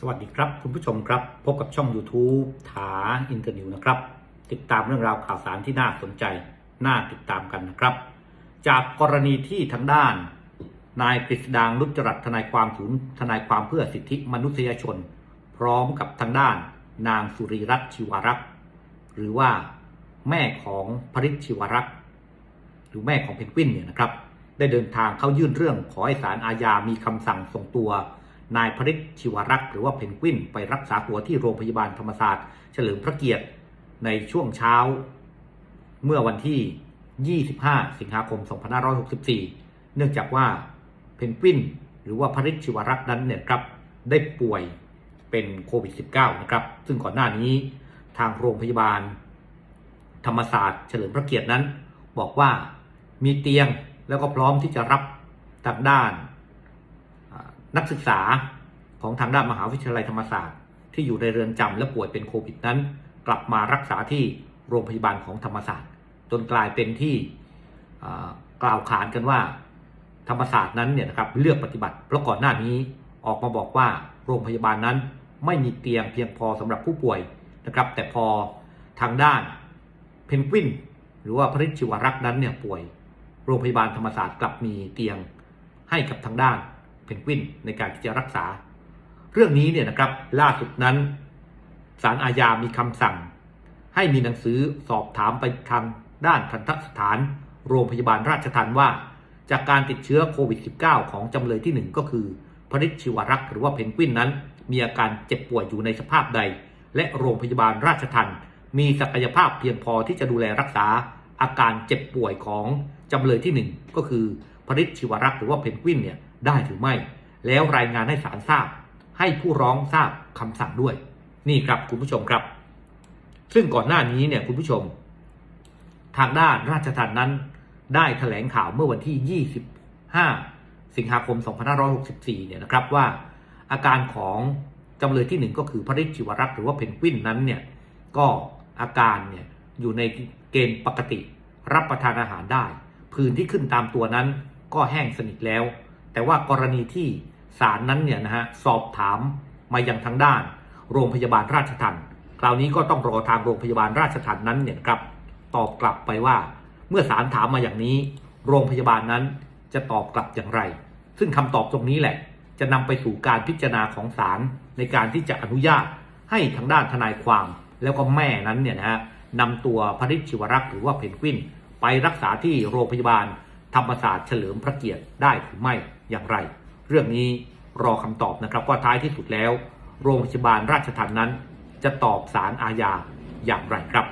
สวัสดีครับคุณผู้ชมครับ พบกับช่อง YouTube ถาอินเตอร์นิวนะครับ ติดตามเรื่องราวข่าวสารที่น่าสนใจ น่าติดตามกันนะครับ จากกรณีที่ทางด้าน นายกฤษดางนุจจรัตทนายความศูนย์ทนายความเพื่อสิทธิมนุษยชน พร้อมกับทางด้าน นางสุริรัตน์ชิวารักษ์หรือว่าแม่ของพริชชิวารักษ์หรือแม่ของเพนกวินเนี่ยนะครับ ได้เดินทางเข้ายื่นเรื่องขอให้ศาลอาญามีคำสั่งส่งตัว นายพริชชิวรักษ์หรือว่าเพนกวินไปรักษาตัวที่โรงพยาบาลธรรมศาสตร์ เฉลิมพระเกียรติในช่วงเช้า เมื่อวันที่ 25 สิงหาคม 2564 เนื่องจากว่าเพนกวินหรือว่าพริชชิวรักษ์นั้นเนี่ยครับได้ป่วยเป็นโควิด -19 นะครับ ซึ่งก่อนหน้านี้ทางโรงพยาบาล ธรรมศาสตร์ เฉลิมพระเกียรตินั้น บอกว่ามีเตียงแล้วก็พร้อมที่จะรับทางด้าน นักศึกษาของทางด้านมหาวิทยาลัยธรรมศาสตร์ ที่อยู่ในเรือนจำและป่วยเป็นโควิดนั้น กลับมารักษาที่โรงพยาบาลของธรรมศาสตร์ จนกลายเป็นที่กล่าวขานกันว่า ธรรมศาสตร์นั้นเนี่ยนะครับเลือกปฏิบัติเพราะก่อนหน้านี้ออกมาบอกว่าโรงพยาบาลนั้นไม่มีเตียงเพียงพอสำหรับผู้ป่วยนะครับ แต่พอทางด้านเพนกวินหรือว่าพริชชิวรักษ์นั้นเนี่ยป่วย โรงพยาบาลธรรมศาสตร์กลับมีเตียงให้กับทางด้าน เพนกวินในการที่จะรักษา เรื่องนี้เนี่ยนะครับล่าสุดนั้นศาลอาญามีคำสั่ง ให้มีหนังสือสอบถามไปทางด้านทันตสถาน โรงพยาบาลราชทันว่า จากการติดเชื้อโควิด -19 ของจำเลยที่หนึ่งก็คือพริชชิวรักษ์หรือว่าเพนกวินนั้น มีอาการเจ็บป่วยอยู่ในสภาพใด และโรงพยาบาลราชทันมีศักยภาพเพียงพอที่จะดูแลรักษาอาการเจ็บป่วยของจำเลยที่หนึ่งก็คือพริชชิวรักษ์หรือว่าเพนกวินเนี่ย ได้หรือไม่ แล้วรายงานให้ศาลทราบ ให้ผู้ร้องทราบคำสั่งด้วย นี่ครับคุณผู้ชมครับ ซึ่งก่อนหน้านี้เนี่ยคุณผู้ชม ทางด้านราชทันนั้น ได้แถลงข่าวเมื่อวันที่ 25 สิงหาคม 2564 เนี่ยนะครับว่า อาการของจำเลยที่หนึ่งก็คือพระฤทธิวรักษ์หรือว่าเพนกวินนั้นเนี่ยก็อาการเนี่ยอยู่ในเกณฑ์ปกติรับประทานอาหารได้ ผื่นที่ขึ้นตามตัวนั้นก็แห้งสนิทแล้ว แต่ว่ากรณีที่ศาลนั้นเนี่ยนะฮะสอบถามมายังทางด้าน โรงพยาบาลราชทันคราวนี้ก็ต้องรอทางโรงพยาบาลราชทันนั้นเนี่ยครับตอบกลับไปว่า เมื่อศาลถามมาอย่างนี้ โรงพยาบาลนั้นจะตอบกลับอย่างไร ซึ่งคำตอบตรงนี้แหละ จะนำไปสู่การพิจารณาของศาลในการที่จะอนุญาตให้ทางด้านทนายความ แล้วก็แม่นั้นเนี่ยนะฮะนำตัวพริชิวรักษ์หรือว่าเพนกวิน ไปรักษาที่โรงพยาบาลธรรมศาสตร์เฉลิมพระเกียรติได้หรือไม่ อย่างไร เรื่องนี้รอคำตอบนะครับว่าท้ายที่สุดแล้ว โรงพยาบาลราชทันนั้น จะตอบสารอาญาอย่างไรครับ